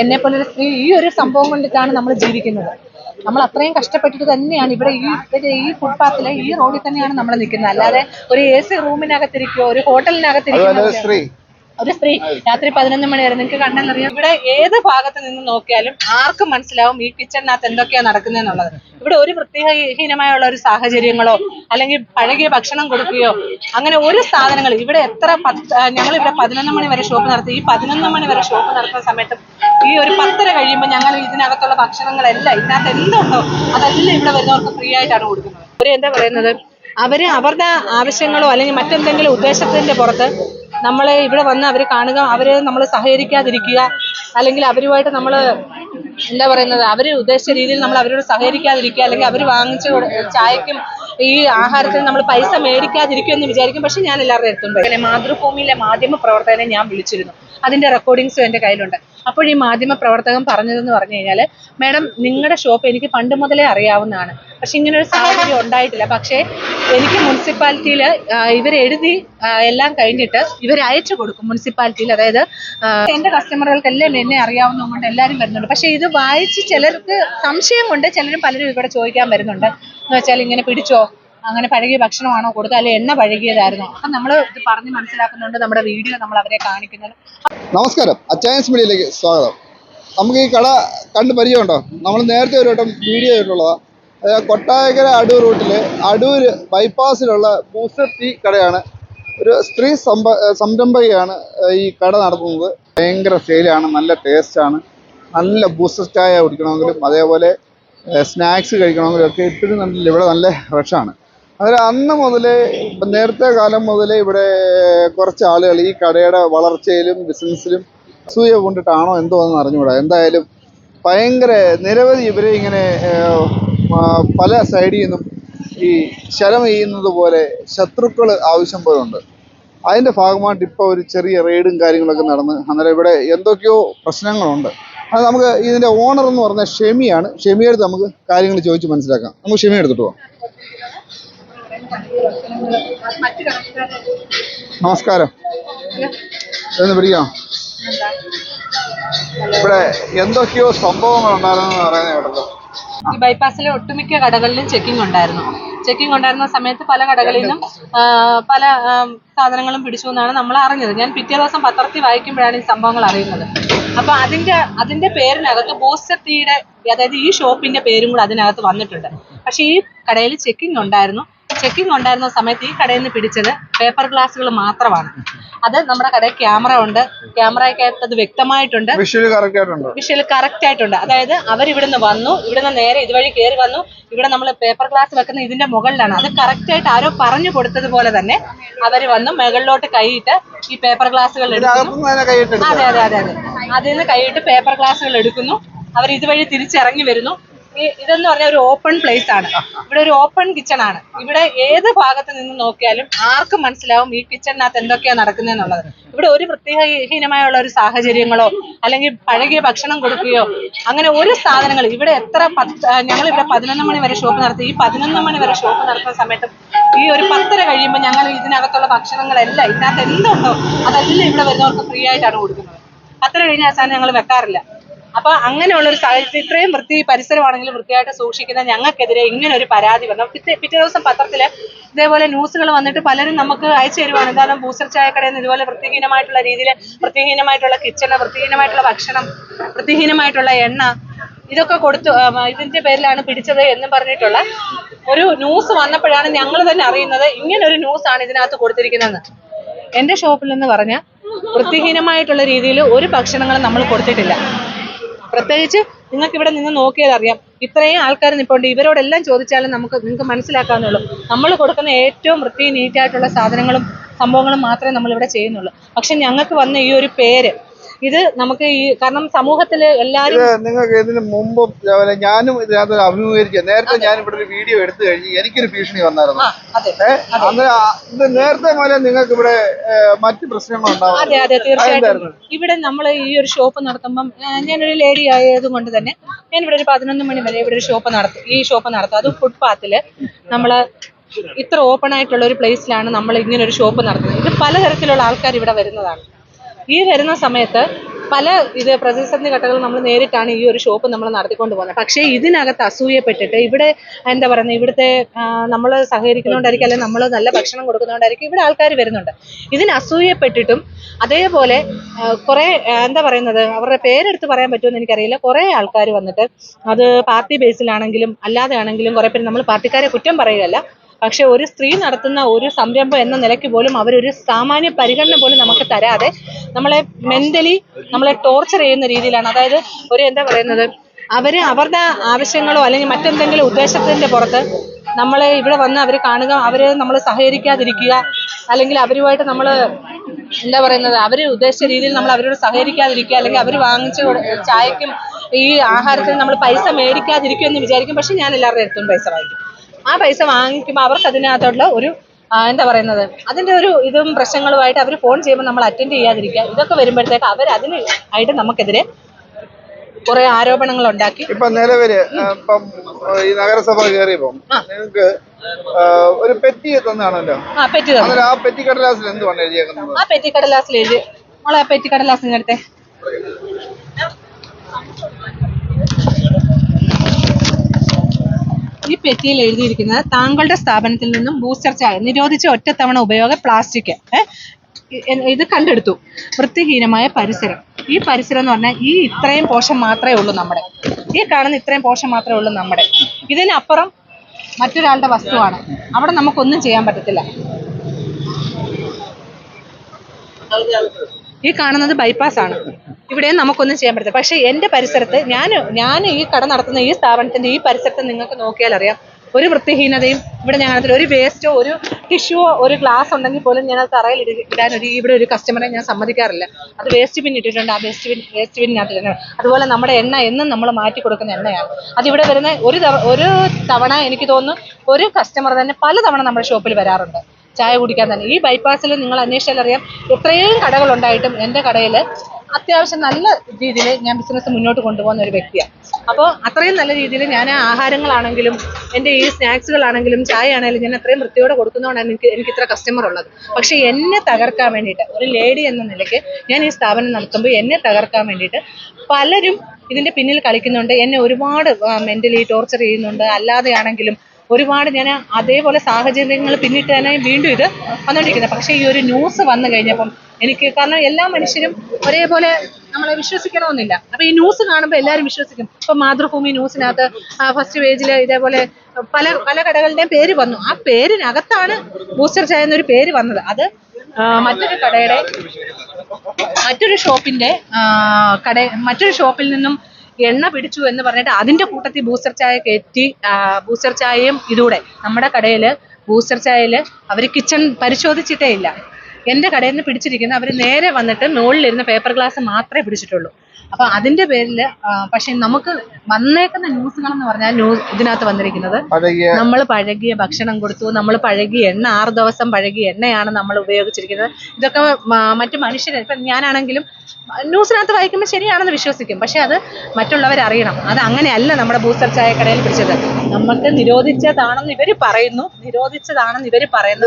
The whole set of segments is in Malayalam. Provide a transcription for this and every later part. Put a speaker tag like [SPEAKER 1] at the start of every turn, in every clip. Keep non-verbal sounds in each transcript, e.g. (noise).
[SPEAKER 1] എന്നെ പോലെ ഒരു സ്ത്രീ ഈ ഒരു സംഭവം കൊണ്ടിട്ടാണ് നമ്മൾ ജീവിക്കുന്നത്. നമ്മൾ അത്രയും കഷ്ടപ്പെട്ടിട്ട് തന്നെയാണ് ഇവിടെ ഈ ഈ ഫുട്പാത്തിലെ ഈ റോഡിൽ തന്നെയാണ് നമ്മൾ നിൽക്കുന്നത്. അല്ലാതെ ഒരു എ സി റൂമിനകത്തിരിക്കോ ഒരു
[SPEAKER 2] ഹോട്ടലിനകത്തിരിക്കോ
[SPEAKER 1] ഒരു സ്ത്രീ രാത്രി പതിനൊന്ന് മണി വരെ നിങ്ങൾക്ക് കണ്ടെന്നറിയാം ഇവിടെ ഏത് ഭാഗത്ത് നിന്ന് നോക്കിയാലും ആർക്കും മനസ്സിലാവും ഈ കിച്ചണിനകത്ത് എന്തൊക്കെയാ നടക്കുന്നതെന്നുള്ളത്. ഇവിടെ ഒരു വൃത്തിഹീനമായുള്ള ഒരു സാഹചര്യങ്ങളോ അല്ലെങ്കിൽ പഴകിയ ഭക്ഷണം കൊടുക്കുകയോ അങ്ങനെ ഒരു സാധനങ്ങൾ ഇവിടെ എത്ര ഞങ്ങൾ ഇവിടെ പതിനൊന്ന് മണി വരെ ഷോപ്പ് നടത്തി. ഈ പതിനൊന്ന് മണി വരെ ഷോപ്പ് നടത്തുന്ന സമയത്ത് ഈ ഒരു പത്തര കഴിയുമ്പോൾ ഞങ്ങൾ ഇതിനകത്തുള്ള ഭക്ഷണങ്ങളെല്ലാം ഇതിനകത്ത് എന്തുണ്ടോ അതെല്ലാം ഇവിടെ വരുന്നവർക്ക് ഫ്രീ ആയിട്ടാണ് കൊടുക്കുന്നത്. ഒരു എന്താ പറയുന്നത്? അവർ അവരുടെ ആവശ്യങ്ങളോ അല്ലെങ്കിൽ മറ്റെന്തെങ്കിലും ഉദ്ദേശത്തിന്റെ പുറത്ത് നമ്മളെ ഇവിടെ വന്ന് അവർ കാണുക അവരെ നമ്മൾ സഹകരിക്കാതിരിക്കുക അല്ലെങ്കിൽ അവരുമായിട്ട് നമ്മൾ എന്താ പറയുന്നത് അവർ ഉദ്ദേശിച്ച രീതിയിൽ നമ്മൾ അവരോട് സഹകരിക്കാതിരിക്കുക അല്ലെങ്കിൽ അവർ വാങ്ങിച്ച ചായക്കും ഈ ആഹാരത്തിന് നമ്മൾ പൈസ മേടിക്കാതിരിക്കും എന്ന് വിചാരിക്കും. പക്ഷെ ഞാൻ എല്ലാവരുടെ അടുത്തും പോയി. അല്ലെ മാതൃഭൂമിയിലെ മാധ്യമ പ്രവർത്തകനെ ഞാൻ വിളിച്ചിരുന്നു. അതിന്റെ റെക്കോർഡിങ്സും എന്റെ കയ്യിലുണ്ട്. അപ്പോൾ ഈ മാധ്യമ പ്രവർത്തകൻ പറഞ്ഞതെന്ന് പറഞ്ഞു കഴിഞ്ഞാൽ മാഡം നിങ്ങളുടെ ഷോപ്പ് എനിക്ക് പണ്ട് മുതലേ അറിയാവുന്നതാണ്. പക്ഷെ ഇങ്ങനെ ഒരു സാഹചര്യം ഉണ്ടായിട്ടില്ല. പക്ഷേ എനിക്ക് മുനിസിപ്പാലിറ്റിയിൽ ഇവരെഴുതി എല്ലാം കഴിഞ്ഞിട്ട് ഇവർ അയച്ചു കൊടുക്കും മുനിസിപ്പാലിറ്റിയിൽ അതായത് എന്റെ എന്റെ കസ്റ്റമറുകൾക്കെല്ലാം എന്നെ അറിയാവുന്നതുകൊണ്ട് എല്ലാവരും വരുന്നുണ്ട്. പക്ഷെ ഇത് വായിച്ച് ചിലർക്ക് സംശയം ചിലരും പലരും ഇവിടെ ചോദിക്കാൻ വരുന്നുണ്ട്. എന്ന് വെച്ചാൽ ഇങ്ങനെ പിടിച്ചോ? അങ്ങനെ പഴകിയ ഭക്ഷണമാണോ കൊടുത്തത്? അല്ലെ എണ്ണ പഴകിയതായിരുന്നോ? അപ്പം നമ്മൾ ഇത് പറഞ്ഞ് മനസ്സിലാക്കുന്നുണ്ട് നമ്മുടെ വീഡിയോ നമ്മൾ അവരെ കാണിക്കുന്നത്.
[SPEAKER 2] നമസ്കാരം. അച്ചായൻസ് മീഡിയയിലേക്ക് സ്വാഗതം. നമുക്ക് ഈ കട കണ്ട് പരിചയമുണ്ടോ? നമ്മൾ നേരത്തെ ഒരു വട്ടം വീഡിയോ ചെയ്തിട്ടുള്ളതാണ് അതായത് കൊട്ടായക്കര അടൂർ റൂട്ടിൽ അടൂർ ബൈപ്പാസിലുള്ള ബൂസ്റ്റർ ടീ കടയാണ്. ഒരു സ്ത്രീ സംഭ സംരംഭകയാണ് ഈ കട നടത്തുന്നത്. ഭയങ്കര സെയിലാണ് നല്ല ടേസ്റ്റാണ്. നല്ല ബൂസ്റ്റർ ചായ കുടിക്കണമെങ്കിലും അതേപോലെ സ്നാക്സ് കഴിക്കണമെങ്കിലും ഒക്കെ ഇപ്പോഴും നല്ല ഇവിടെ നല്ല റഷാണ്. അതിൽ അന്ന് മുതലേ നേരത്തെ കാലം മുതലേ ഇവിടെ കുറച്ച് ആളുകൾ ഈ കടയുടെ വളർച്ചയിലും ബിസിനസ്സിലും അസൂയ കൊണ്ടിട്ടാണോ എന്തോ എന്ന് അറിഞ്ഞുകൂടാ. എന്തായാലും ഭയങ്കര നിരവധി ഇവരെ ഇങ്ങനെ പല സൈഡിൽ നിന്നും ഈ ശരം ചെയ്യുന്നത് പോലെ ശത്രുക്കൾ ആവശ്യം പോലുണ്ട്. അതിന്റെ ഭാഗമായിട്ട് ഇപ്പോൾ ഒരു ചെറിയ റെയ്ഡും കാര്യങ്ങളൊക്കെ നടന്ന് അന്നേരം ഇവിടെ എന്തൊക്കെയോ പ്രശ്നങ്ങളുണ്ട്. അത് നമുക്ക് ഇതിന്റെ ഓണർ എന്ന് പറഞ്ഞ ഷെമിയാണ്. ഷെമിയെടുത്ത് നമുക്ക് കാര്യങ്ങൾ ചോദിച്ച് മനസ്സിലാക്കാം. നമുക്ക് ഷെമി എടുത്തിട്ട് പോവാം. നമസ്കാരം. എന്ന് പിടിക്കാം ഇവിടെ എന്തൊക്കെയോ സംഭവങ്ങൾ ഉണ്ടായിരുന്നു പറയുന്നത് കേട്ടല്ലോ.
[SPEAKER 1] ഈ ബൈപ്പാസിലെ ഒട്ടുമിക്ക കടകളിലും ചെക്കിംഗ് ഉണ്ടായിരുന്നു. ചെക്കിംഗ് ഉണ്ടായിരുന്ന സമയത്ത് പല കടകളിലും നിന്നും പല സാധനങ്ങളും പിടിച്ചു എന്നാണ് നമ്മൾ അറിഞ്ഞത്. ഞാൻ പിറ്റേ ദിവസം പത്രത്തിൽ വായിക്കുമ്പോഴാണ് ഈ സംഭവങ്ങൾ അറിയുന്നത്. അപ്പൊ അതിന്റെ അതിന്റെ പേരിനകത്ത് ബൂസ്റ്റർ ടീയുടെ അതായത് ഈ ഷോപ്പിന്റെ പേരും കൂടെ അതിനകത്ത് വന്നിട്ടുണ്ട്. പക്ഷെ ഈ കടയിൽ ചെക്കിംഗ് ഉണ്ടായിരുന്നു. ചെക്കിംഗ് ഉണ്ടായിരുന്ന സമയത്ത് ഈ കടയിൽ നിന്ന് പിടിച്ചത് പേപ്പർ ഗ്ലാസുകൾ മാത്രമാണ്. അത് നമ്മുടെ കടയിൽ ക്യാമറ ഉണ്ട്. ക്യാമറയ്ക്കകത്ത് അത് വ്യക്തമായിട്ടുണ്ട്.
[SPEAKER 2] വിഷ്വൽ കറക്റ്റ് ആയിട്ടുണ്ട്.
[SPEAKER 1] അതായത് അവർ ഇവിടുന്ന് വന്നു ഇവിടുന്ന് നേരെ ഇതുവഴി കയറി വന്നു. ഇവിടെ നമ്മൾ പേപ്പർ ഗ്ലാസ് വെക്കുന്ന ഇതിന്റെ മുകളിലാണ്. അത് കറക്റ്റ് ആയിട്ട് ആരോ പറഞ്ഞു കൊടുത്തതുപോലെ തന്നെ അവർ വന്നു മുകളിലോട്ട് കൈയിട്ട് ഈ പേപ്പർ ഗ്ലാസുകൾ എടുക്കുന്നു. അതെ അതെ അതെ അതെ. അതിൽ നിന്ന് കൈയിട്ട് പേപ്പർ ഗ്ലാസുകൾ എടുക്കുന്നു. അവർ ഇതുവഴി തിരിച്ചിറങ്ങി വരുന്നു. ഇതെന്ന് പറഞ്ഞ ഒരു ഓപ്പൺ പ്ലേസ് ആണ്. ഇവിടെ ഒരു ഓപ്പൺ കിച്ചൺ ആണ്. ഇവിടെ ഏത് ഭാഗത്ത് നിന്ന് നോക്കിയാലും ആർക്കും മനസ്സിലാവും ഈ കിച്ചണിനകത്ത് എന്തൊക്കെയാ നടക്കുന്നതെന്നുള്ളത് ഇവിടെ ഒരു പ്രത്യേകഹീനമായുള്ള ഒരു സാഹചര്യങ്ങളോ അല്ലെങ്കിൽ പഴകിയ ഭക്ഷണം കൊടുക്കുകയോ അങ്ങനെ ഒരു സാധനങ്ങൾ ഇവിടെ എത്ര ഞങ്ങൾ ഇവിടെ പതിനൊന്ന് മണി വരെ ഷോപ്പ് നടത്തി. ഈ പതിനൊന്ന് മണി വരെ ഷോപ്പ് നടത്തുന്ന സമയത്ത് ഈ ഒരു പത്തര കഴിയുമ്പോൾ ഞങ്ങൾ ഇതിനകത്തുള്ള ഭക്ഷണങ്ങളെല്ലാം ഇതിനകത്ത് എന്തുണ്ടോ അതെല്ലാം ഇവിടെ വരുന്നവർക്ക് ഫ്രീ ആയിട്ടാണ് കൊടുക്കുന്നത്. പത്തര കഴിഞ്ഞ സാധനം ഞങ്ങൾ വെക്കാറില്ല. അപ്പൊ അങ്ങനെയുള്ള ഒരു സാഹചര്യത്തിൽ ഇത്രയും വൃത്തി പരിസരമാണെങ്കിലും വൃത്തിയായിട്ട് സൂക്ഷിക്കുന്ന ഞങ്ങൾക്കെതിരെ ഇങ്ങനെ ഒരു പരാതി വന്നു. പിറ്റേ പിറ്റേ ദിവസം പത്രത്തിൽ ഇതേപോലെ ന്യൂസുകൾ വന്നിട്ട് പലരും നമുക്ക് അയച്ചു തരുവാണ്. എന്താണ് ബൂസ്റ്റർ ചായക്കടയിൽ നിന്ന് ഇതുപോലെ വൃത്തിഹീനമായിട്ടുള്ള രീതിയിൽ വൃത്തിഹീനമായിട്ടുള്ള കിച്ചണ് വൃത്തിഹീനമായിട്ടുള്ള ഭക്ഷണം വൃത്തിഹീനമായിട്ടുള്ള എണ്ണ ഇതൊക്കെ കൊടുത്തു ഇതിന്റെ പേരിലാണ് പിടിച്ചത് എന്ന് പറഞ്ഞിട്ടുള്ള ഒരു ന്യൂസ് വന്നപ്പോഴാണ് ഞങ്ങൾ തന്നെ അറിയുന്നത് ഇങ്ങനെ ഒരു ന്യൂസ് ആണ് ഇതിനകത്ത് കൊടുത്തിരിക്കുന്നത് എന്റെ ഷോപ്പിൽ എന്ന് പറഞ്ഞാൽ വൃത്തിഹീനമായിട്ടുള്ള രീതിയിൽ ഒരു ഭക്ഷണങ്ങളും നമ്മൾ കൊടുത്തിട്ടില്ല. പ്രത്യേകിച്ച് നിങ്ങൾക്ക് ഇവിടെ നിന്ന് നോക്കിയാൽ അറിയാം. ഇത്രയും ആൾക്കാർ നിൽപ്പുണ്ട് ഇവരോടെല്ലാം ചോദിച്ചാലും നമുക്ക് നിങ്ങൾക്ക് മനസ്സിലാക്കാവുന്നുള്ളൂ. നമ്മൾ കൊടുക്കുന്ന ഏറ്റവും വൃത്തി നീറ്റായിട്ടുള്ള സാധനങ്ങളും സംഭവങ്ങളും മാത്രമേ നമ്മൾ ഇവിടെ ചെയ്യുന്നുള്ളൂ. പക്ഷെ ഞങ്ങൾക്ക് വന്ന ഈ ഒരു പേര് ഇത് നമുക്ക് ഈ കാരണം സമൂഹത്തിൽ എല്ലാവരും
[SPEAKER 2] നിങ്ങൾക്ക് ഇതിന് മുമ്പ് ഞാനും ഇതിനകത്ത് അഭിമുഖീകരിക്കുക നേരത്തെ ഞാൻ ഇവിടെ ഒരു വീഡിയോ എടുത്തു കഴിഞ്ഞ് എനിക്കൊരു ഭീഷണി വന്നായിരുന്നു. അന്നേരം ഇത് നേരത്തെ പോലെ നിങ്ങൾക്ക് ഇവിടെ മറ്റു പ്രശ്നങ്ങൾ ഉണ്ടാവും
[SPEAKER 1] അതെ അതെ തീർച്ചയായിട്ടും. ഇവിടെ നമ്മൾ ഈ ഒരു ഷോപ്പ് നടത്തുമ്പം ഞാനൊരു ലേഡി ആയതുകൊണ്ട് തന്നെ ഞാൻ ഇവിടെ ഒരു പതിനൊന്ന് മണി വരെ ഇവിടെ ഒരു ഷോപ്പ് നടത്തും ഈ ഷോപ്പ് നടത്തും. അത് ഫുട്പാത്തിൽ നമ്മൾ ഇത്ര ഓപ്പൺ ആയിട്ടുള്ള ഒരു പ്ലേസിലാണ് നമ്മൾ ഇങ്ങനെ ഒരു ഷോപ്പ് നടത്തുന്നത്. ഇത് പലതരത്തിലുള്ള ആൾക്കാർ ഇവിടെ വരുന്നതാണ്. ഈ വരുന്ന സമയത്ത് പല ഇത് പ്രതിസന്ധി ഘട്ടങ്ങൾ നമ്മൾ നേരിട്ടാണ് ഈ ഒരു ഷോപ്പ് നമ്മൾ നടത്തിക്കൊണ്ട് പോകുന്നത്. പക്ഷേ ഇതിനകത്ത് അസൂയപ്പെട്ടിട്ട് ഇവിടെ എന്താ പറയുന്നത് ഇവിടുത്തെ നമ്മൾ സഹകരിക്കുന്നതുകൊണ്ടായിരിക്കും അല്ലെങ്കിൽ നമ്മൾ നല്ല ഭക്ഷണം കൊടുക്കുന്നതുകൊണ്ടായിരിക്കും ഇവിടെ ആൾക്കാർ വരുന്നുണ്ട്. ഇതിന് അസൂയപ്പെട്ടിട്ടും അതേപോലെ കുറേ എന്താ പറയുന്നത് അവരുടെ പേരെടുത്ത് പറയാൻ പറ്റുമെന്ന് എനിക്കറിയില്ല. കുറേ ആൾക്കാർ വന്നിട്ട് അത് പാർട്ടി ബേസിലാണെങ്കിലും അല്ലാതെ ആണെങ്കിലും കുറേ പേര് നമ്മൾ പാർട്ടിക്കാരെ കുറ്റം പറയുകയല്ല. പക്ഷെ ഒരു സ്ത്രീ നടത്തുന്ന ഒരു സംരംഭം എന്ന നിലയ്ക്ക് പോലും അവരൊരു സാമാന്യ പരിഗണന പോലും നമുക്ക് തരാതെ നമ്മളെ മെന്റലി നമ്മളെ ടോർച്ചർ ചെയ്യുന്ന രീതിയിലാണ്. അതായത് ഒരു എന്താ പറയുന്നത്? അവർ അവരുടെ ആവശ്യങ്ങളോ അല്ലെങ്കിൽ മറ്റെന്തെങ്കിലും ഉദ്ദേശത്തിന്റെ പുറത്ത് നമ്മളെ ഇവിടെ വന്ന് അവർ കാണുക അവർ നമ്മൾ സഹകരിക്കാതിരിക്കുക അല്ലെങ്കിൽ അവരുമായിട്ട് നമ്മൾ എന്താ പറയുന്നത്? അവർ ഉദ്ദേശിച്ച രീതിയിൽ നമ്മൾ അവരോട് സഹകരിക്കാതിരിക്കുക അല്ലെങ്കിൽ അവർ വാങ്ങിച്ച ചായക്കും ഈ ആഹാരത്തിന് നമ്മൾ പൈസ മേടിക്കാതിരിക്കും എന്ന് വിചാരിക്കും. പക്ഷെ ഞാൻ എല്ലാവരുടെ അടുത്തും പൈസ വാങ്ങിക്കും. ആ പൈസ വാങ്ങിക്കുമ്പോൾ അവർക്ക് അതിനകത്തുള്ള ഒരു എന്താ പറയുന്നത്? അതിന്റെ ഒരു ഇതും പ്രശ്നങ്ങളുമായിട്ട് അവർ ഫോൺ ചെയ്യുമ്പോൾ നമ്മൾ അറ്റൻഡ് ചെയ്യാതിരിക്കുക. ഇതൊക്കെ വരുമ്പോഴത്തേക്ക് അവർ അതിന് ആയിട്ട് നമുക്കെതിരെ കുറെ ആരോപണങ്ങൾ ഉണ്ടാക്കി.
[SPEAKER 2] ഇപ്പൊ നിലവിൽ ഇപ്പം ഈ നഗരസഭ കയറിയപ്പം നിങ്ങൾക്ക് ഒരു പെറ്റി തന്നാണല്ലോ?
[SPEAKER 1] ആ പെറ്റി തന്നു.
[SPEAKER 2] ആ പെറ്റി കടലാസിൽ എന്തുവാണ് എഴുതിയേക്കുന്നത്?
[SPEAKER 1] ആ പെറ്റി കടലാസിൽ എഴുതി. മോളെ ആ പെറ്റി കടലാസിൽ എടുത്തേ ഈ പെട്ടിയിൽ എഴുതിയിരിക്കുന്നത് താങ്കളുടെ സ്ഥാപനത്തിൽ നിന്നും ബൂസ്റ്റർ ചായ നിരോധിച്ച ഒറ്റത്തവണ ഉപയോഗ പ്ലാസ്റ്റിക് ഇത് കണ്ടെടുത്തു. വൃത്തിഹീനമായ പരിസരം. ഈ പരിസരം എന്ന് പറഞ്ഞാൽ ഈ ഇത്രയും പോഷൻ മാത്രമേ ഉള്ളൂ നമ്മുടെ. ഈ കാണുന്ന ഇത്രയും പോഷൻ മാത്രമേ ഉള്ളൂ നമ്മുടെ. ഇതിനപ്പുറം മറ്റൊരാളുടെ വസ്തുവാണ്. അവിടെ നമുക്കൊന്നും ചെയ്യാൻ പറ്റത്തില്ല. ഈ കാണുന്നത് ബൈപ്പാസ് ആണ്. ഇവിടെ നമുക്കൊന്നും ചെയ്യാൻ പറ്റില്ല പക്ഷേ എന്റെ പരിസരത്ത് ഞാൻ ഞാൻ ഈ കട നടത്തുന്ന ഈ സ്ഥാപനത്തിന്റെ ഈ പരിസരത്ത് നിങ്ങൾക്ക് നോക്കിയാൽ അറിയാം. ഒരു വൃത്തിഹീനതയും ഇവിടെ ഞങ്ങൾ ഒരു വേസ്റ്റോ ഒരു ടിഷ്യൂവോ ഒരു ഗ്ലാസ് ഉണ്ടെങ്കിൽ പോലും ഞാൻ തറയിൽ ഇടാൻ ഒരു ഇവിടെ ഒരു കസ്റ്റമറെ ഞാൻ സമ്മതിക്കാറില്ല. അത് വേസ്റ്റ് ബിൻ ഇട്ടിട്ടുണ്ട്. ആ വേസ്റ്റ് ബിൻ വേസ്റ്റ് ബിന്നിനകത്ത് ഇടണം അതുപോലെ നമ്മുടെ എണ്ണ എന്നും നമ്മൾ മാറ്റി കൊടുക്കുന്ന എണ്ണയാണ്. അതിവിടെ വരുന്ന ഒരു ഒരു തവണ എനിക്ക് തോന്നുന്നു ഒരു കസ്റ്റമർ തന്നെ പല തവണ നമ്മുടെ ഷോപ്പിൽ വരാറുണ്ട്. ചായ കുടിക്കാൻ തന്നെ. ഈ ബൈപ്പാസിൽ നിങ്ങൾ അന്വേഷിച്ചാൽ അറിയാം എത്രയും കടകളുണ്ടായിട്ടും എന്റെ കടയിൽ അത്യാവശ്യം നല്ല രീതിയിൽ ഞാൻ ബിസിനസ് മുന്നോട്ട് കൊണ്ടുപോകുന്ന ഒരു വ്യക്തിയാണ് അപ്പോൾ അത്രയും നല്ല രീതിയിൽ ഞാൻ ആഹാരങ്ങളാണെങ്കിലും എന്റെ ഈ സ്നാക്സുകളാണെങ്കിലും ചായ ആണെങ്കിലും ഞാൻ അത്രയും വൃത്തിയോടെ കൊടുക്കുന്നതുകൊണ്ടാണ് എനിക്ക് എനിക്ക് ഇത്ര കസ്റ്റമർ ഉള്ളത്. പക്ഷേ എന്നെ തകർക്കാൻ വേണ്ടിയിട്ട് ഒരു ലേഡി എന്ന നിലയ്ക്ക് ഞാൻ ഈ സ്ഥാപനം നടത്തുമ്പോൾ എന്നെ തകർക്കാൻ വേണ്ടിയിട്ട് പലരും ഇതിന്റെ പിന്നിൽ കളിക്കുന്നുണ്ട്. എന്നെ ഒരുപാട് മെന്റലി ടോർച്ചർ ചെയ്യുന്നുണ്ട്. അല്ലാതെയാണെങ്കിലും ഒരുപാട് ഞാൻ അതേപോലെ സാഹചര്യങ്ങൾ പിന്നിട്ട് തന്നെ വീണ്ടും ഇത് വന്നുകൊണ്ടിരിക്കുന്നത് പക്ഷേ ഈ ഒരു ന്യൂസ് വന്നു കഴിഞ്ഞപ്പം എനിക്ക് കാരണം എല്ലാ മനുഷ്യരും ഒരേപോലെ നമ്മളെ വിശ്വസിക്കണമെന്നില്ല. അപ്പൊ ഈ ന്യൂസ് കാണുമ്പോൾ എല്ലാവരും വിശ്വസിക്കും. ഇപ്പൊ മാതൃഭൂമി ന്യൂസിനകത്ത് ഫസ്റ്റ് പേജിൽ ഇതേപോലെ പല പല കടകളുടെയും പേര് വന്നു. ആ പേരിനകത്താണ് ബൂസ്റ്റർ ചായ എന്നൊരു പേര് വന്നത്. അത് മറ്റൊരു കടയുടെ മറ്റൊരു ഷോപ്പിന്റെ കട മറ്റൊരു ഷോപ്പിൽ നിന്നും എണ്ണ പിടിച്ചു എന്ന് പറഞ്ഞിട്ട് അതിന്റെ കൂട്ടത്തിൽ ബൂസ്റ്റർ ചായ കയറ്റി ബൂസ്റ്റർ ചായയും ഇതൂടെ. നമ്മുടെ കടയിൽ ബൂസ്റ്റർ ചായയിൽ അവർ കിച്ചൺ പരിശോധിച്ചിട്ടേ ഇല്ല. എന്റെ കടയിൽ നിന്ന് പിടിച്ചിരിക്കുന്ന അവർ നേരെ വന്നിട്ട് മുകളിലിരുന്ന് പേപ്പർ ഗ്ലാസ് മാത്രമേ പിടിച്ചിട്ടുള്ളൂ. അപ്പൊ അതിന്റെ പേരിൽ പക്ഷെ നമുക്ക് വന്നേക്കുന്ന ന്യൂസുകൾ എന്ന് പറഞ്ഞാൽ ന്യൂസ് ഇതിനകത്ത് വന്നിരിക്കുന്നത് നമ്മൾ പഴകിയ ഭക്ഷണം കൊടുത്തു നമ്മൾ പഴകിയ എണ്ണ ആറ് ദിവസം പഴകിയ എണ്ണയാണ് നമ്മൾ ഉപയോഗിച്ചിരിക്കുന്നത്. ഇതൊക്കെ മറ്റു മനുഷ്യരെ ഇപ്പം ഞാനാണെങ്കിലും ന്യൂസിനകത്ത് വായിക്കുമ്പോൾ ശരിയാണെന്ന് വിശ്വസിക്കും. പക്ഷെ അത് മറ്റുള്ളവർ അറിയണം. അത് അങ്ങനെയല്ല നമ്മുടെ ബൂസ്റ്റർ ചായക്കടയിൽ പിടിച്ചത്. നമുക്ക് നിരോധിച്ചതാണെന്ന് ഇവർ പറയുന്നു. നിരോധിച്ചതാണെന്ന് ഇവർ പറയുന്നു.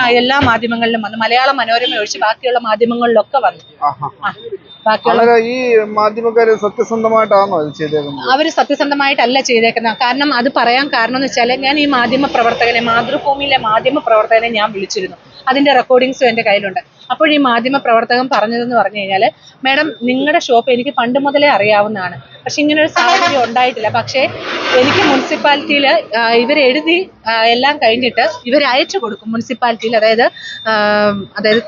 [SPEAKER 1] ആ എല്ലാ മാധ്യമങ്ങളിലും വന്നു. മലയാള മനോരമ ഒഴിച്ച് ബാക്കിയുള്ള മാധ്യമങ്ങളിലൊക്കെ വന്നു.
[SPEAKER 2] അന്നേരം ഈ മാധ്യമക്കാര് സത്യസന്ധമായിട്ടാണോ ഇത് ചെയ്തേക്കുന്നത്?
[SPEAKER 1] അവർ സത്യസന്ധമായിട്ടല്ല ചെയ്തേക്കുന്നത്. കാരണം അത് പറയാൻ കാരണം എന്ന് വെച്ചാൽ ഞാൻ ഈ മാധ്യമ പ്രവർത്തകനെ മാതൃഭൂമിയിലെ മാധ്യമ പ്രവർത്തകനെ ഞാൻ വിളിച്ചിരുന്നു. അതിന്റെ റെക്കോർഡിങ്സും എന്റെ കയ്യിലുണ്ട്. അപ്പോൾ ഈ മാധ്യമ പ്രവർത്തകൻ പറഞ്ഞതെന്ന് പറഞ്ഞു കഴിഞ്ഞാൽ മാഡം നിങ്ങളുടെ ഷോപ്പ് എനിക്ക് പണ്ട് മുതലേ അറിയാവുന്നതാണ്. പക്ഷെ ഇങ്ങനെ ഒരു സാഹചര്യം ഉണ്ടായിട്ടില്ല. പക്ഷേ എനിക്ക് മുനിസിപ്പാലിറ്റിയിൽ ഇവരെഴുതി എല്ലാം കഴിഞ്ഞിട്ട് ഇവർ അയച്ചു കൊടുക്കും മുനിസിപ്പാലിറ്റിയിൽ. അതായത് അതായത്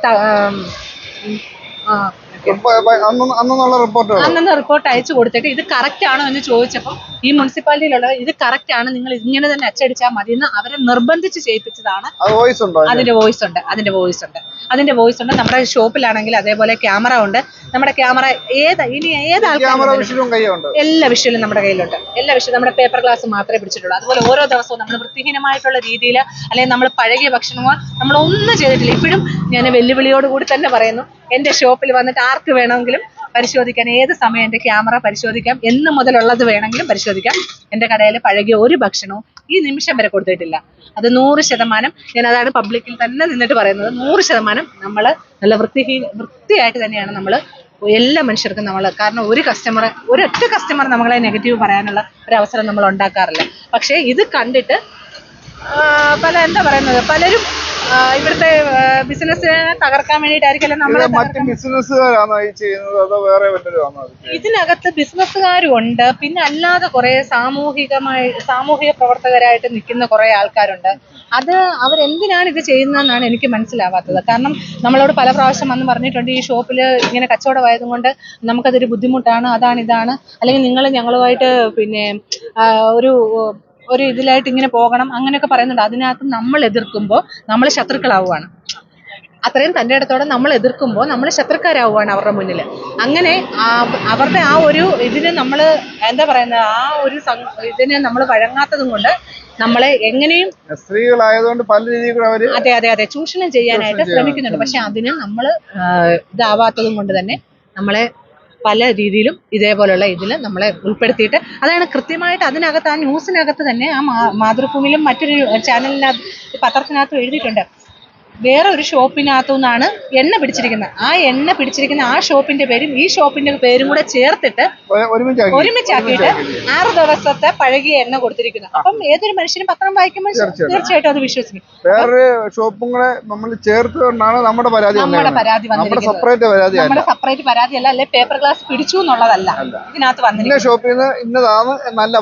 [SPEAKER 1] ആ,
[SPEAKER 2] അന്നുള്ള
[SPEAKER 1] അന്നന്ന് റിപ്പോർട്ട് അയച്ചു കൊടുത്തിട്ട് ഇത് കറക്റ്റ് ആണോ എന്ന് ചോദിച്ചപ്പോൾ ഈ മുനിസിപ്പാലിറ്റിയിലുള്ളവർ ഇത് കറക്റ്റ് ആണ് നിങ്ങൾ ഇങ്ങനെ തന്നെ അച്ചടിച്ചാൽ മതി എന്ന് അവരെ നിർബന്ധിച്ച് ചെയ്യിപ്പിച്ചതാണ്? അതിന്റെ വോയിസ് ഉണ്ട് അതിന്റെ വോയിസ് ഉണ്ട് അതിന്റെ വോയിസ് ഉണ്ട്. നമ്മുടെ ഷോപ്പിലാണെങ്കിൽ അതേപോലെ ക്യാമറ ഉണ്ട്. നമ്മുടെ ക്യാമറ ഏത് ഇനി ഏത്
[SPEAKER 2] എല്ലാ
[SPEAKER 1] ആൾക്കാരും
[SPEAKER 2] വിഷയവും
[SPEAKER 1] എല്ലാ നമ്മുടെ കയ്യിലുണ്ട്. എല്ലാ വിഷയവും നമ്മുടെ പേപ്പർ ഗ്ലാസ് മാത്രമേ പിടിച്ചിട്ടുള്ളൂ. അതുപോലെ ഓരോ ദിവസവും നമ്മൾ വൃത്തിഹീനമായിട്ടുള്ള രീതിയിൽ അല്ലെങ്കിൽ നമ്മൾ പഴകിയ ഭക്ഷണമോ നമ്മൾ ഒന്നും ചെയ്തിട്ടില്ല. ഇപ്പോഴും ഞാൻ വെല്ലുവിളിയോട് കൂടി തന്നെ പറയുന്നു. എന്റെ ഷോപ്പിൽ വന്നിട്ട് ആർക്ക് വേണമെങ്കിലും പരിശോധിക്കാൻ ഏത് സമയം എന്റെ ക്യാമറ പരിശോധിക്കാം എന്ന് മുതലുള്ളത് വേണമെങ്കിലും പരിശോധിക്കാം. എന്റെ കടയിൽ പഴകിയ ഒരു ഭക്ഷണവും ഈ നിമിഷം വരെ കൊടുത്തിട്ടില്ല. അത് നൂറ് ശതമാനം ഞാൻ അതാണ് പബ്ലിക്കിൽ തന്നെ നിന്നിട്ട് പറയുന്നത്. നൂറ് ശതമാനം നമ്മൾ നല്ല വൃത്തിഹീന വൃത്തിയായിട്ട് തന്നെയാണ് നമ്മൾ എല്ലാ മനുഷ്യർക്കും നമ്മൾ കാരണം ഒരു കസ്റ്റമർ ഒരൊറ്റ കസ്റ്റമർ നമ്മളെ നെഗറ്റീവ് പറയാനുള്ള ഒരു അവസരം നമ്മൾ ഉണ്ടാക്കാറില്ല. പക്ഷേ ഇത് കണ്ടിട്ട് പല എന്താ പറയുന്നത്? പലരും ഇവിടുത്തെ ബിസിനസ്സിനെ തകർക്കാൻ വേണ്ടിയിട്ടായിരിക്കും
[SPEAKER 2] നമ്മൾ മറ്റ് ബിസിനസ്സുകാരാണോ ഈ ചെയ്യുന്നത് അതോ വേറെ വല്ലതുമാണോ
[SPEAKER 1] ഇതിനകത്ത് ബിസിനസ്സുകാരും ഉണ്ട് പിന്നെ അല്ലാതെ കുറെ സാമൂഹികമായി സാമൂഹിക പ്രവർത്തകരായിട്ട് നിൽക്കുന്ന കുറെ ആൾക്കാരുണ്ട്. അത് അവരെന്തിനാണ് ഇത് ചെയ്യുന്നതെന്നാണ് എനിക്ക് മനസ്സിലാവാത്തത്. കാരണം നമ്മളോട് പല പ്രാവശ്യം വന്ന് പറഞ്ഞിട്ടുണ്ട് ഈ ഷോപ്പിൽ ഇങ്ങനെ കച്ചവടമായത് കൊണ്ട് നമുക്കതൊരു ബുദ്ധിമുട്ടാണ് അതാണ് ഇതാണ് അല്ലെങ്കിൽ നിങ്ങൾ ഞങ്ങളുമായിട്ട് പിന്നെ ഒരു ഒരു ഇതിലായിട്ട് ഇങ്ങനെ പോകണം അങ്ങനെയൊക്കെ പറയുന്നുണ്ട്. അതിനകത്ത് നമ്മൾ എതിർക്കുമ്പോൾ നമ്മൾ ശത്രുക്കളാവുകയാണ് അത്രയും തന്റെ അടുത്തോടെ നമ്മൾ എതിർക്കുമ്പോൾ നമ്മൾ ശത്രുക്കാരാവുകയാണ് അവരുടെ മുന്നിൽ അങ്ങനെ അവരുടെ ആ ഒരു ഇതിന് നമ്മൾ എന്താ പറയുന്നത് ആ ഒരു ഇതിനെ നമ്മൾ വഴങ്ങാത്തതും കൊണ്ട് നമ്മളെ എങ്ങനെയും
[SPEAKER 2] സ്ത്രീകളായതുകൊണ്ട് പല രീതിയിലും അവർ
[SPEAKER 1] അതെ അതെ അതെ ചൂഷണം ചെയ്യാനായിട്ട് ശ്രമിക്കുന്നുണ്ട്. പക്ഷെ അതിന് നമ്മൾ ഇതാവാത്തതും കൊണ്ട് തന്നെ നമ്മളെ പല രീതിയിലും ഇതേപോലുള്ള ഇതിൽ നമ്മളെ ഉൾപ്പെടുത്തിയിട്ട് അതാണ് കൃത്യമായിട്ട് അതിനകത്ത് ആ ന്യൂസിനകത്ത് തന്നെ ആ മാതൃഭൂമിയിലും മറ്റൊരു ചാനലിനകത്ത് പത്രത്തിനകത്തും എഴുതിയിട്ടുണ്ട്. വേറെ ഒരു ഷോപ്പിനകത്തു നിന്നാണ് എണ്ണ പിടിച്ചിരിക്കുന്നത്. ആ എണ്ണ പിടിച്ചിരിക്കുന്ന ആ ഷോപ്പിന്റെ പേരും ഈ ഷോപ്പിന്റെ പേരും കൂടെ ചേർത്തിട്ട് ഒരുമിച്ചാക്കിയിട്ട് ആറ് ദിവസത്തെ പഴകിയ എണ്ണ കൊടുത്തിരിക്കുന്നത് അപ്പം ഏതൊരു മനുഷ്യനും പത്രം വായിക്കുമ്പോൾ
[SPEAKER 2] തീർച്ചയായിട്ടും.
[SPEAKER 1] അത് വിശ്വസിക്കും.
[SPEAKER 2] വേറൊരു ഷോപ്പും കൂടെ നമ്മൾ ചേർത്തുകൊണ്ടാണ് നമ്മുടെ പരാതി
[SPEAKER 1] നമ്മുടെ. പരാതി
[SPEAKER 2] നമ്മുടെ സെപ്പറേറ്റ് പരാതി
[SPEAKER 1] അല്ല അല്ലെ? പേപ്പർ ഗ്ലാസ് പിടിച്ചു എന്നുള്ളതല്ല. ഇതിനകത്ത്
[SPEAKER 2] വന്നിട്ട്
[SPEAKER 1] വന്നിരിക്കുന്നത്
[SPEAKER 2] ഷോപ്പിൽ നിന്ന് ഇന്നതാണ് എന്നല്ല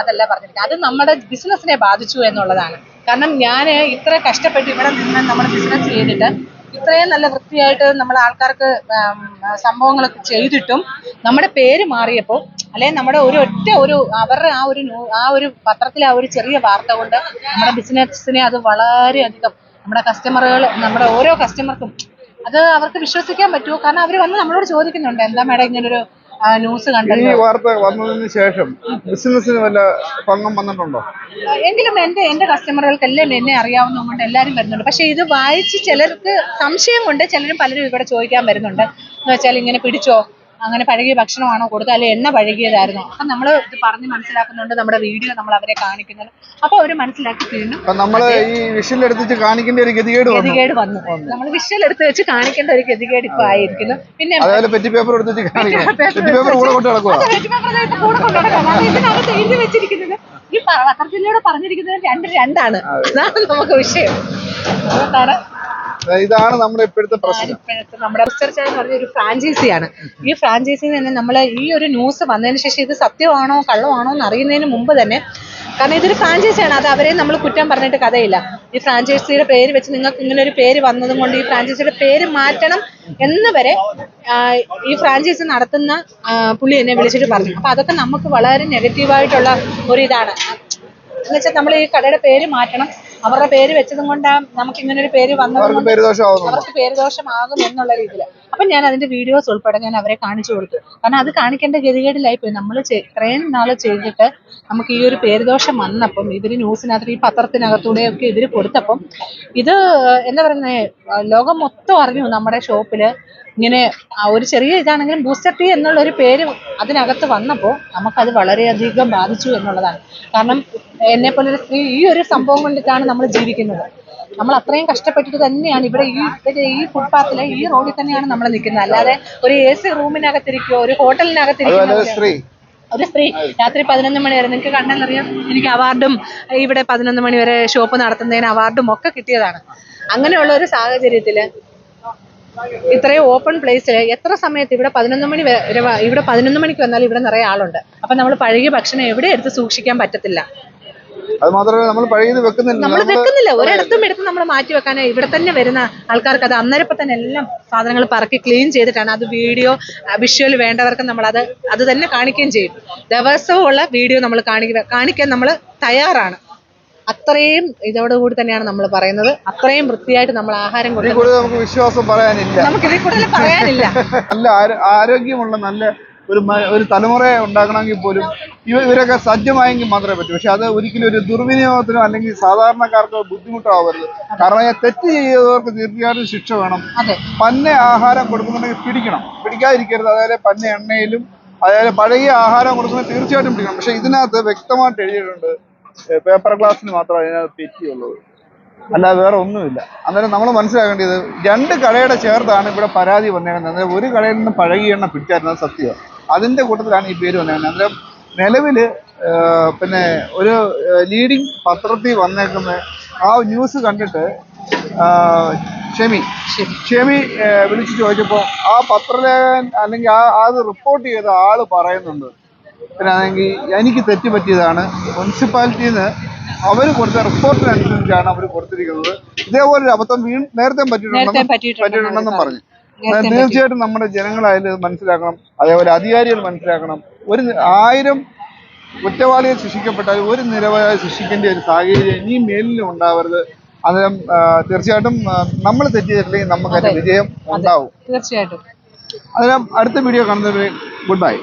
[SPEAKER 1] അതല്ല പറഞ്ഞിരിക്കുന്നത്. അത് നമ്മുടെ ബിസിനസിനെ ബാധിച്ചു എന്നുള്ളതാണ്. കാരണം ഞാൻ ഇത്ര കഷ്ടപ്പെട്ട് ഇവിടെ നിന്ന് നമ്മൾ ബിസിനസ് ചെയ്തിട്ട് ഇത്രയും നല്ല വൃത്തിയായിട്ട് നമ്മൾ ആൾക്കാർക്ക് സംഭവങ്ങളൊക്കെ ചെയ്തിട്ടും നമ്മുടെ പേര് മാറിയപ്പോൾ അല്ലെങ്കിൽ നമ്മുടെ ഒരു ഒറ്റ ഒരു അവരുടെ ആ ഒരു ആ ഒരു പത്രത്തിലെ ആ ഒരു ചെറിയ വാർത്ത കൊണ്ട് നമ്മുടെ ബിസിനസ്സിനെ അത് വളരെയധികം നമ്മുടെ കസ്റ്റമറുകൾ നമ്മുടെ ഓരോ കസ്റ്റമർക്കും അത് അവർക്ക് വിശ്വസിക്കാൻ പറ്റുമോ? കാരണം അവർ വന്ന് നമ്മളോട് ചോദിക്കുന്നുണ്ട് എന്താ മേഡം ഇങ്ങനൊരു ന്യൂസ്
[SPEAKER 2] ഈ വാർത്ത വന്നതിന് ശേഷം ബിസിനസ്സിന് വല്ല ഭംഗം വന്നിട്ടുണ്ടോ?
[SPEAKER 1] എങ്കിലും എന്റെ എന്റെ കസ്റ്റമറുകൾക്കെല്ലാം എന്നെ അറിയാവുന്നതുകൊണ്ട് എല്ലാവരും വരുന്നുണ്ട്. പക്ഷെ ഇത് വായിച്ച് ചിലർക്ക് സംശയം കൊണ്ട് ചിലരും പലരും ഇവിടെ ചോദിക്കാൻ വരുന്നുണ്ട്. എന്ന് വെച്ചാൽ ഇങ്ങനെ പിടിച്ചോ? അങ്ങനെ പഴകിയ ഭക്ഷണമാണോ കൊടുത്തത്? അല്ലെ എണ്ണ പഴകിയതായിരുന്നോ? അപ്പൊ നമ്മൾ ഇത് പറഞ്ഞ് മനസ്സിലാക്കുന്നുണ്ട് നമ്മുടെ വീഡിയോ നമ്മൾ അവരെ കാണിക്കുന്നത്. അപ്പൊ അവർ മനസ്സിലാക്കി വീണ്ടും
[SPEAKER 2] നമ്മൾ ഈ കാണിക്കേണ്ട ഒരു ഗതികേട് വന്നു.
[SPEAKER 1] ഗതികേട് വന്നു. നമ്മൾ വിഷൽ എടുത്ത് വെച്ച് കാണിക്കേണ്ട ഒരു ഗതികേട് ഇപ്പൊ ആയിരിക്കുന്നു. പിന്നെ
[SPEAKER 2] അതേപോലെ പെറ്റി പേപ്പർ പെറ്റി പേപ്പർ കൂടെ കൊണ്ട് നടക്കുക
[SPEAKER 1] കൂടെ. നടക്കുക ഇതിനകത്ത് എഴുതി വെച്ചിരിക്കുന്നത് ഈ പ- പത്രത്തിലൂടെ പറഞ്ഞിരിക്കുന്നത് രണ്ട് രണ്ടാണ്. അതാണ് നമുക്ക് വിഷയം.
[SPEAKER 2] ഇതാണ് നമ്മുടെ ഇപ്പോഴത്തെ പ്രശ്നം.
[SPEAKER 1] നമ്മുടെ ഒരു ഫ്രാഞ്ചൈസിയാണ് ഈ ഫ്രാഞ്ചൈസി തന്നെ നമ്മൾ ഈ ഒരു ന്യൂസ് വന്നതിന് ശേഷം ഇത് സത്യമാണോ കള്ളമാണോ എന്ന് അറിയുന്നതിന് മുമ്പ് തന്നെ കാരണം ഇതൊരു ഫ്രാഞ്ചൈസിയാണ് അത് അവരെ നമ്മൾ കുറ്റം പറഞ്ഞിട്ട് കഥയില്ല. ഈ ഫ്രാഞ്ചൈസിയുടെ പേര് വെച്ച് നിങ്ങൾക്ക് ഇങ്ങനെ ഒരു പേര് വന്നതും കൊണ്ട് ഈ ഫ്രാഞ്ചൈസിയുടെ പേര് മാറ്റണം എന്ന് വരെ ഈ ഫ്രാഞ്ചൈസി നടത്തുന്ന പുള്ളി എന്നെ വിളിച്ചിട്ട് പറഞ്ഞു. അപ്പൊ അതൊക്കെ നമുക്ക് വളരെ നെഗറ്റീവായിട്ടുള്ള ഒരു ഇതാണ്. എന്നുവെച്ചാൽ നമ്മൾ ഈ കടയുടെ പേര് മാറ്റണം. അവരുടെ പേര് വെച്ചതും കൊണ്ടാണ് നമുക്ക് ഇങ്ങനെ ഒരു പേര് വന്നത്
[SPEAKER 2] അവർക്ക്
[SPEAKER 1] പേരുദോഷമാകും എന്നുള്ള രീതിയിൽ അപ്പൊ ഞാൻ അതിന്റെ വീഡിയോസ് ഉൾപ്പെടെ ഞാൻ അവരെ കാണിച്ചു കൊടുത്തു. കാരണം അത് കാണിക്കേണ്ട ഗതികേടിലായി പോയി. നമ്മൾ ഇത്രയും നാൾ ചെയ്തിട്ട് നമുക്ക് ഈ ഒരു പേരുദോഷം വന്നപ്പം ഇവർ ന്യൂസിനകത്ത് ഈ പത്രത്തിനകത്തൂടെ ഒക്കെ ഇവർ കൊടുത്തപ്പം ഇത് എന്താ പറയുന്നത് ലോകം മൊത്തം അറിഞ്ഞു നമ്മുടെ ഷോപ്പിൽ ഇങ്ങനെ ഒരു ചെറിയ ഇതാണെങ്കിലും ബൂസ്റ്റർ ടീ എന്നുള്ള ഒരു പേര് അതിനകത്ത് വന്നപ്പോൾ നമുക്കത് വളരെയധികം ബാധിച്ചു എന്നുള്ളതാണ്. കാരണം എന്നെ പോലൊരു സ്ത്രീ ഈ ഒരു സംഭവം കൊണ്ടിട്ടാണ് നമ്മൾ ജീവിക്കുന്നത്. നമ്മൾ അത്രയും കഷ്ടപ്പെട്ടിട്ട് തന്നെയാണ് ഇവിടെ ഈ ഈ ഫുട്പാത്തിൽ ഈ റോഡിൽ തന്നെയാണ് നമ്മൾ നിൽക്കുന്നത്. അല്ലാതെ ഒരു എ സി റൂമിനകത്തിരിക്കോ ഒരു
[SPEAKER 2] ഹോട്ടലിനകത്തിരിക്കോ
[SPEAKER 1] ഒരു സ്ത്രീ. രാത്രി പതിനൊന്ന് മണി വരെ നിങ്ങൾക്ക് കണ്ടെന്നറിയാം എനിക്ക് അവാർഡും ഇവിടെ പതിനൊന്ന് മണി വരെ ഷോപ്പ് നടത്തുന്നതിന് അവാർഡും ഒക്കെ കിട്ടിയതാണ്. അങ്ങനെയുള്ള ഒരു സാഹചര്യത്തിൽ ഇത്രയും ഓപ്പൺ പ്ലേസിൽ എത്ര സമയത്ത് ഇവിടെ പതിനൊന്ന് മണി വരെ ഇവിടെ പതിനൊന്ന് മണിക്ക് വന്നാൽ ഇവിടെ നിറയെ ആളുണ്ട്. അപ്പൊ നമ്മൾ പഴകിയ ഭക്ഷണം എവിടെ എടുത്ത് സൂക്ഷിക്കാൻ പറ്റത്തില്ല.
[SPEAKER 2] അത് മാത്രമല്ല നമ്മൾ പഴയത് വെക്കുന്നില്ല.
[SPEAKER 1] നമ്മൾ വെക്കുന്നില്ല. ഒരിടത്തും എടുത്ത് നമ്മൾ മാറ്റി വെക്കാൻ ഇവിടെ തന്നെ വരുന്ന ആൾക്കാർക്ക് അത് അന്നേരപ്പം തന്നെ എല്ലാം സാധനങ്ങൾ പറക്കി ക്ലീൻ ചെയ്തിട്ടാണ്. അത് വീഡിയോ വിഷ്വൽ വേണ്ടവർക്ക് നമ്മൾ അത് അത് തന്നെ കാണിക്കുകയും ചെയ്യും. ദിവസവും ഉള്ള വീഡിയോ നമ്മൾ കാണിക്കുക കാണിക്കാൻ നമ്മൾ തയ്യാറാണ്. അത്രയും ഇതോടുകൂടി തന്നെയാണ് നമ്മൾ പറയുന്നത്. അത്രയും വൃത്തിയായിട്ട് നമ്മൾ ആഹാരം കൊടുക്കുന്നത്
[SPEAKER 2] നമുക്ക് വിശ്വാസം പറയാനില്ല.
[SPEAKER 1] നമുക്ക് ഇതിൽ കൂടുതൽ പറയാനില്ല. (laughs)
[SPEAKER 2] നല്ല ആരോഗ്യമുള്ള നല്ല ഒരു ഒരു തലമുറയെ ഉണ്ടാക്കണമെങ്കിൽ പോലും ഇവ ഇവരൊക്കെ സജ്ജമായെങ്കിൽ മാത്രമേ പറ്റൂ. പക്ഷെ അത് ഒരിക്കലും ഒരു ദുർവിനിയോഗത്തിനോ അല്ലെങ്കിൽ സാധാരണക്കാർക്ക് ബുദ്ധിമുട്ടാവരുത്. കാരണം തെറ്റ് ചെയ്തവർക്ക് തീർച്ചയായിട്ടും ശിക്ഷ വേണം. പന്ന ആഹാരം കൊടുക്കുന്നുണ്ടെങ്കിൽ പിടിക്കണം. പിടിക്കാതിരിക്കരുത്. അതായത് പന്ന എണ്ണയിലും അതായത് പഴകിയ ആഹാരം കൊടുക്കുന്നത് തീർച്ചയായിട്ടും പിടിക്കണം. പക്ഷെ ഇതിനകത്ത് വ്യക്തമായിട്ട് എഴുതിയിട്ടുണ്ട് പേപ്പർ ഗ്ലാസ്സിന് മാത്രമേ അതിനകത്ത് തെറ്റിയുള്ളൂ. അല്ലാതെ വേറെ ഒന്നുമില്ല. അന്നേരം നമ്മൾ മനസ്സിലാക്കേണ്ടത് രണ്ട് കടയുടെ ചേർത്താണ് ഇവിടെ പരാതി വന്നേക്കുന്നത്. ഒരു കടയിൽ നിന്ന് പഴകിയ എണ്ണ പിടിച്ചായിരുന്നത് സത്യം. അതിന്റെ കൂട്ടത്തിലാണ് ഈ പേര് വന്നേക്കുന്നത്. അന്നേരം നിലവിൽ പിന്നെ ഒരു ലീഡിങ് പത്രത്തിൽ വന്നേക്കുന്ന ആ ന്യൂസ് കണ്ടിട്ട് ഷെമി ഷെമി. വിളിച്ച് ചോദിച്ചപ്പോൾ ആ പത്രലേഖൻ അല്ലെങ്കിൽ ആ അത് റിപ്പോർട്ട് ചെയ്ത ആൾ പറയുന്നുണ്ട്. പിന്നെ ആണെങ്കിൽ എനിക്ക് തെറ്റ് പറ്റിയതാണ്. മുനിസിപ്പാലിറ്റിയിൽ നിന്ന് അവർ കൊടുത്ത റിപ്പോർട്ടിനനുസരിച്ചാണ് അവർ കൊടുത്തിരിക്കുന്നത്. ഇതേപോലെ ഒരു അബദ്ധം വീ നേരത്തെ പറ്റിയിട്ടുണ്ടെന്നും
[SPEAKER 1] പറ്റിയിട്ടുണ്ടെന്ന്
[SPEAKER 2] പറഞ്ഞു. തീർച്ചയായിട്ടും നമ്മുടെ ജനങ്ങളായാലും ഇത് മനസ്സിലാക്കണം. അതേപോലെ അധികാരികൾ മനസ്സിലാക്കണം. ഒരു ആയിരം കുറ്റവാളികൾ ശിക്ഷിക്കപ്പെട്ടാൽ ഒരു നിരവധി ശിക്ഷിക്കേണ്ട ഒരു സാഹചര്യം ഇനി മേലിലും ഉണ്ടാവരുത്. അന്നേരം തീർച്ചയായിട്ടും നമ്മൾ തെറ്റിയിട്ടില്ലെങ്കിൽ നമുക്ക് അതിന്റെ വിജയം ഉണ്ടാവും.
[SPEAKER 1] തീർച്ചയായിട്ടും.
[SPEAKER 2] അന്നേരം അടുത്ത വീഡിയോ കാണുന്നവരെ ഗുഡ് ബൈ.